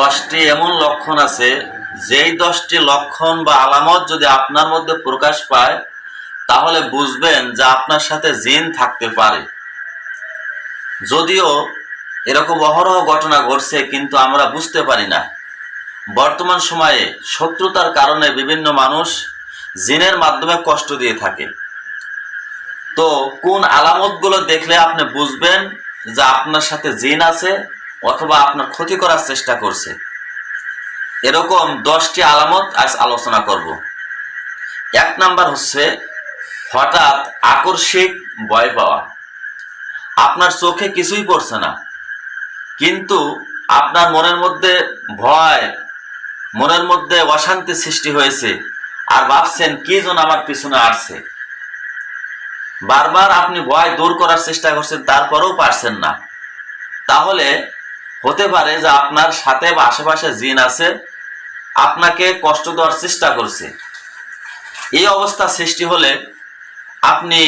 দশটি এমন লক্ষণ আছে, যেই দশটি লক্ষণ বা আলামত যদি আপনার মধ্যে প্রকাশ পায়, তাহলে বুঝবেন যে আপনার সাথে জিন থাকতে পারে। যদিও এরকম অহরহ ঘটনা ঘটছে, কিন্তু আমরা বুঝতে পারি না। বর্তমান সময়ে শত্রুতার কারণে বিভিন্ন মানুষ জিনের মাধ্যমে কষ্ট দিয়ে থাকে। তো কোন আলামতগুলো দেখলে আপনি বুঝবেন যে আপনার সাথে জিন আছে অথবা আপনার ক্ষতি করার চেষ্টা করছে। এরকম দশটি আলামত আজ আলোচনা করব। এক নাম্বার হচ্ছে হঠাৎ আকস্মিক ভয় পাওয়া। আপনার চোখে কিছুই পড়ছে না। কিন্তু আপনার মনের মধ্যে ভয়, মনের মধ্যে অশান্তি সৃষ্টি হয়েছে আর ভাবছেন কি জন আমার পিছনে আসছে। বারবার আপনি ভয় দূর করার চেষ্টা করছেন, তারপরেও পারছেন না। তাহলে হতে পারে যে আপনার সাথে বা আশেপাশে জিন আছে, আপনাকে কষ্ট দেওয়ার চেষ্টা করছে। এই অবস্থা সৃষ্টি হলে আপনি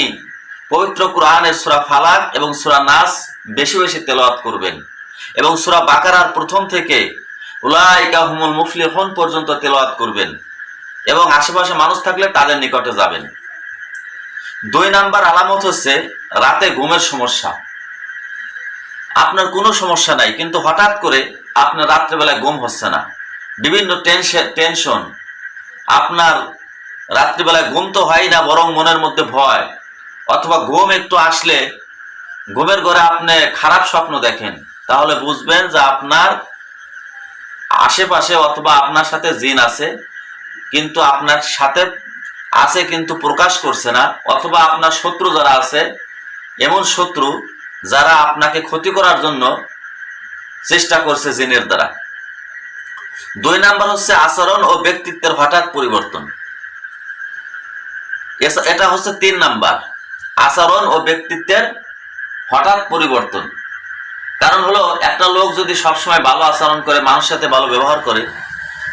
পবিত্র কোরআনের সুরা ফালাক এবং সুরা নাস বেশি বেশি তেলাওয়াত করবেন এবং সুরা বাকারার প্রথম থেকে উলাইকা হুমুল মুফলিহন পর্যন্ত তেলাওয়াত করবেন এবং আশেপাশে মানুষ থাকলে তাদের নিকটে যাবেন। দুই নাম্বার আলামত হচ্ছে রাতে ঘুমের সমস্যা। আপনার কোনো সমস্যা নাই, কিন্তু হঠাৎ করে আপনার রাত্রেবেলায় ঘুম হচ্ছে না। বিভিন্ন টেনশন টেনশন আপনার রাত্রিবেলায় ঘুম তো হয় না, বরং মনের মধ্যে ভয়। অথবা ঘুম একটু আসলে ঘুমের ঘরে আপনি খারাপ স্বপ্ন দেখেন, তাহলে বুঝবেন যে আপনার আশেপাশে অথবা আপনার সাথে জিন আছে, কিন্তু আপনার সাথে আছে কিন্তু প্রকাশ করছে না, অথবা আপনার শত্রু যারা আছে, এমন শত্রু যারা আপনাকে ক্ষতি করার জন্য চেষ্টা করছে জিনের দ্বারা। দুই নাম্বার হচ্ছে আচরণ ও ব্যক্তিত্বের হঠাৎ পরিবর্তন। এটা হচ্ছে তিন নাম্বার। আচরণ ও ব্যক্তিত্বের হঠাৎ পরিবর্তন। কারণ হলো, একটা লোক যদি সবসময় ভালো আচরণ করে, মানুষের সাথে ভালো ব্যবহার করে,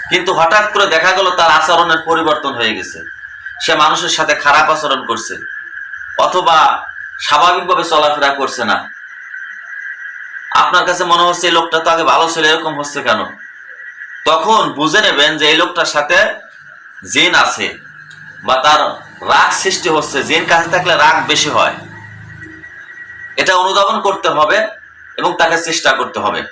কিন্তু হঠাৎ করে দেখা গেল তার আচরণের পরিবর্তন হয়ে গেছে। সে মানুষের সাথে খারাপ আচরণ করছে। অথবা স্বাভাবিকভাবে চলাফেরা করছে না। আপনার কাছে মনে হচ্ছে এই লোকটা তো আগে ভালো ছিল, এরকম হচ্ছে কেন? তখন বুঝে নেবেন যে এই লোকটার সাথে জিন আছে বা তার রাগ সৃষ্টি হচ্ছে, জিন কাছে থাকলে রাগ বেশি হয়। এটা অনুধাবন করতে হবে এবং তাকে চেষ্টা করতে হবে।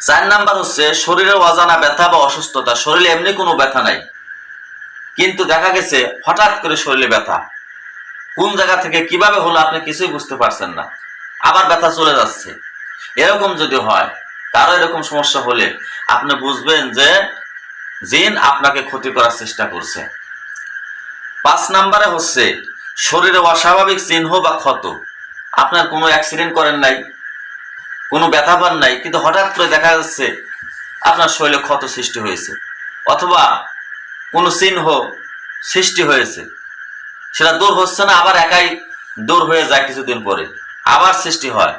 চার নাম্বার হচ্ছে শরীরের অজানা ব্যথা বা অসুস্থতা। শরীরে এমনি কোনো ব্যথা নাই। কিন্তু দেখা গেছে হঠাৎ করে শরীরে ব্যথা। কোন জায়গা থেকে কীভাবে হলো আপনি কিছুই বুঝতে পারছেন না। আবার ব্যথা চলে যাচ্ছে। এরকম যদি হয়, কারও এরকম সমস্যা হলে আপনি বুঝবেন যে জিন আপনাকে ক্ষতি করার চেষ্টা করছে। পাঁচ নাম্বারে হচ্ছে, শরীরে অস্বাভাবিক চিহ্ন বা ক্ষত। আপনার কোনো অ্যাক্সিডেন্ট করেন নাই, কোনো ব্যথা পান নাই, কিন্তু হঠাৎ করে দেখা যাচ্ছে আপনার শরীরে ক্ষত সৃষ্টি হয়েছে। অথবা কোনো চিহ্ন সৃষ্টি হয়েছে। সেটা দূর হচ্ছে না, আবার একাই দূর হয়ে যায় কিছুদিন পরে। আবার সৃষ্টি হয়।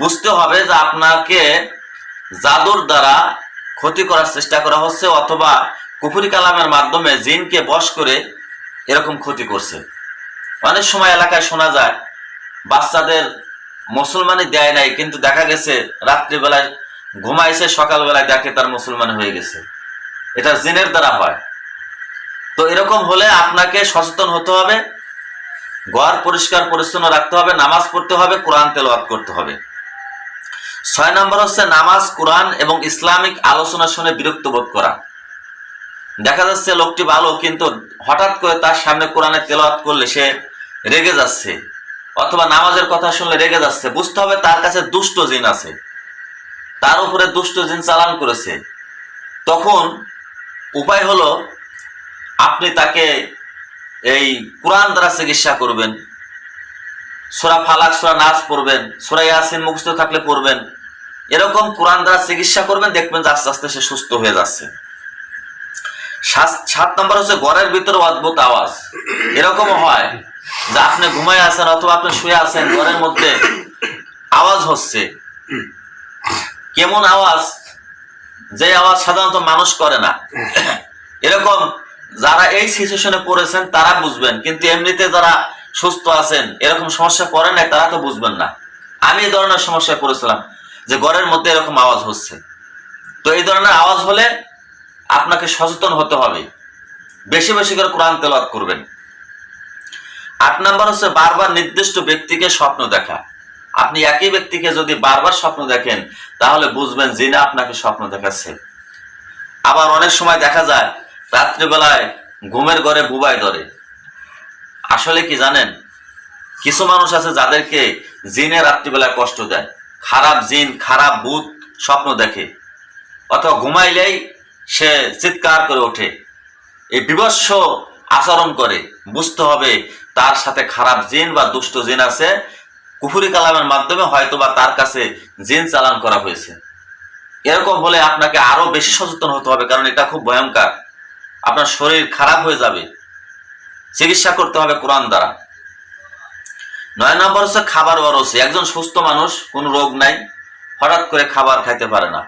বুঝতে হবে যে আপনাকে জাদুর দ্বারা ক্ষতি করার চেষ্টা করা হচ্ছে অথবা কুফুরি কালামের মাধ্যমে জিনকে বশ করে এরকম ক্ষতি করছে। অনেক সময় এলাকায় শোনা যায়, বাচ্চাদের মুসলমানই দেয় নাই, কিন্তু দেখা গেছে রাত্রিবেলায় ঘুমাইছে, সকালবেলায় দেখে তার মুসলমান হয়ে গেছে। এটা জিনের দ্বারা হয়। তো এরকম হলে আপনাকে সচেতন হতে হবে ঘর পরিষ্কার, পরিচ্ছন্ন রাখতে হবে, নামাজ পড়তে হবে, কোরআন তেলাওয়াত করতে হবে। ছয় নম্বর হচ্ছে নামাজ, কোরআন এবং ইসলামিক আলোচনা শুনে বিরক্ত বোধ করা। দেখা যাচ্ছে লোকটি ভালো, কিন্তু হঠাৎ করে তার সামনে কোরআনের তেলাওয়াত করলে সে রেগে যাচ্ছে, অথবা নামাজের কথা শুনলে রেগে যাচ্ছে। বুঝতে হবে তার কাছে দুষ্ট জিন আছে, তার উপরে দুষ্ট জিন চালান করেছে। তখন উপায় হলো, আপনি তাকে এই কোরআন দ্বারা চিকিৎসা করবেন। সোরা ফালাক, সোরা নাচ পড়বেন। সোরা ইয়াসিন মুখস্থ থাকলে পড়বেন। এরকম কোরআন দ্বারা চিকিৎসা করবেন, দেখবেন যে আস্তে আস্তে সে সুস্থ হয়ে যাচ্ছে। সাত- নম্বর হচ্ছে ঘরের ভিতরে অদ্ভুত আওয়াজ। এরকম হয় যে আপনি ঘুমায় আছেন অথবা আপনি শুয়ে আছেন, ঘরের মধ্যে আওয়াজ হচ্ছে। কেমন আওয়াজ? যে আওয়াজ সাধারণত মানুষ করে না। এরকম যারা এই সিচুয়েশনে পড়েছেন, তারা বুঝবেন। কিন্তু এমনিতে যারা সুস্থ আছেন, এরকম সমস্যা পড়ে নাই, তারা তো বুঝবেন না। আমি এই ধরনের সমস্যায় পড়েছিলাম যে ঘরের মধ্যে এরকম আওয়াজ হচ্ছে। তো এই ধরনের আওয়াজ হলে আপনাকে সচেতন হতে হবে। বেশি বেশি করে কোরআন তেলাওয়াত করবেন। আট নাম্বার হচ্ছে বারবার নির্দিষ্ট ব্যক্তিকে স্বপ্ন দেখা। আপনি একই ব্যক্তিকে যদি বারবার স্বপ্ন দেখেন, তাহলে বুঝবেন জিনা আপনাকে স্বপ্ন দেখাচ্ছে। আবার অনেক সময় দেখা যায় রাত্রিবেলায় ঘুমের ঘরে বুবাই ধরে। আসলে কি জানেন? কিছু মানুষ আছে যাদেরকে জিনে রাত্রিবেলায় কষ্ট দেয়। খারাপ জিন, খারাপ ভূত স্বপ্ন দেখে। অথবা ঘুমাইলেই সে চিৎকার করে ওঠে। এই বিভৎস আচরণ করে। বুঝতে হবে তার সাথে খারাপ জিন বা দুষ্ট জিন আছে। কুফুরি কালামের মাধ্যমে হয়তো বা তার কাছে জিন চালান করা হয়েছে। এরকম হলে আপনাকে আরও বেশি সচেতন হতে হবে, কারণ এটা খুব ভয়ঙ্কর। আপনার শরীর খারাপ হয়ে যাবে, চিকিৎসা করতে হবে কোরআন দ্বারা। নয় নম্বর হচ্ছে খাবার অরসি একজন সুস্থ মানুষ, কোনো রোগ নাই, হঠাৎ করে খাবার খাইতে পারে না।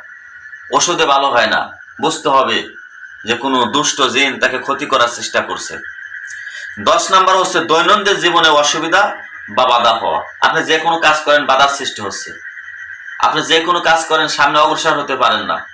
ওষুধে ভালো হয় না। বুঝতে হবে যে কোনো দুষ্ট জিন তাকে ক্ষতি করার চেষ্টা করছে। দশ নম্বর হচ্ছে দৈনন্দিন জীবনে অসুবিধা বা বাধা হওয়া। আপনি যে কোনো কাজ করেন, বাধার সৃষ্টি হচ্ছে। আপনি যে কোনো কাজ করেন, সামনে অগ্রসর হতে পারেন না।